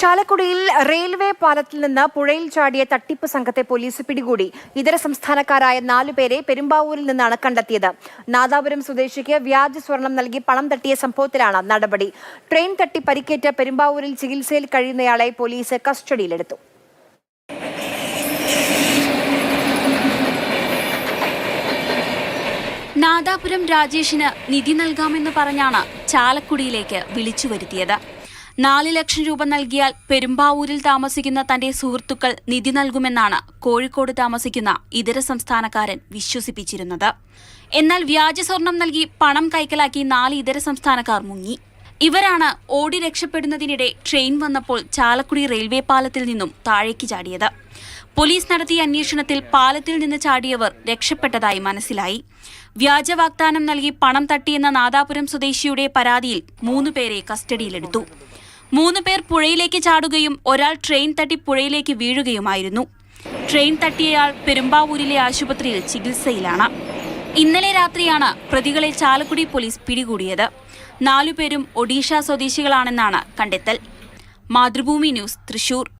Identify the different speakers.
Speaker 1: ചാലക്കുടിയിൽ റെയിൽവേ പാലത്തിൽ നിന്ന് പുഴയിൽ ചാടിയ തട്ടിപ്പ് സംഘത്തെ പോലീസ് പിടികൂടി. ഇതര സംസ്ഥാനക്കാരായ നാലുപേരെ പെരുമ്പാവൂരിൽ നിന്നാണ് കണ്ടെത്തിയത്. നാദാപുരം സ്വദേശിക്ക് വ്യാജ സ്വർണം നൽകി പണം തട്ടിയ സംഭവത്തിലാണ് നടപടി. ട്രെയിൻ തട്ടി പരിക്കേറ്റ പെരുമ്പാവൂരിൽ ചികിത്സയിൽ കഴിയുന്നയാളെ പോലീസ് കസ്റ്റഡിയിലെടുത്തു.
Speaker 2: നാദാപുരം രാജേഷിന് നിധി നൽകാമെന്ന് പറഞ്ഞാണ് ചാലക്കുടിയിലേക്ക് വിളിച്ചു വരുത്തിയത്. നാല് ലക്ഷം രൂപ നൽകിയാൽ പെരുമ്പാവൂരിൽ താമസിക്കുന്ന തന്റെ സുഹൃത്തുക്കൾ നിധി നൽകുമെന്നാണ് കോഴിക്കോട് താമസിക്കുന്ന ഇതര സംസ്ഥാനക്കാരൻ വിശ്വസിപ്പിച്ചിരുന്നത്. എന്നാൽ വ്യാജ സ്വർണം നൽകി പണം കൈക്കലാക്കി നാല് ഇതര സംസ്ഥാനക്കാർ മുങ്ങി. ഇവരാണ് ഓടി രക്ഷപ്പെടുന്നതിനിടെ ട്രെയിൻ വന്നപ്പോൾ ചാലക്കുടി റെയിൽവേ പാലത്തിൽ നിന്നും താഴേക്ക് ചാടിയത്. പോലീസ് നടത്തിയ അന്വേഷണത്തിൽ പാലത്തിൽ നിന്ന് ചാടിയവർ രക്ഷപ്പെട്ടതായി മനസ്സിലായി. വ്യാജ വാഗ്ദാനം നൽകി പണം തട്ടിയെന്ന നാദാപുരം സ്വദേശിയുടെ പരാതിയിൽ മൂന്നുപേരെ കസ്റ്റഡിയിലെടുത്തു. മൂന്ന് പേർ പുഴയിലേക്ക് ചാടുകയും ഒരാൾ ട്രെയിൻ തട്ടി പുഴയിലേക്ക് വീഴുകയുമായിരുന്നു. ട്രെയിൻ തട്ടിയയാൾ പെരുമ്പാവൂരിലെ ആശുപത്രിയിൽ ചികിത്സയിലാണ്. ഇന്നലെ രാത്രിയാണ് പ്രതികളെ ചാലക്കുടി പോലീസ് പിടികൂടിയത്. നാലുപേരും ഒഡീഷ സ്വദേശികളാണെന്നാണ് കണ്ടെത്തൽ. മാതൃഭൂമി ന്യൂസ് തൃശൂർ.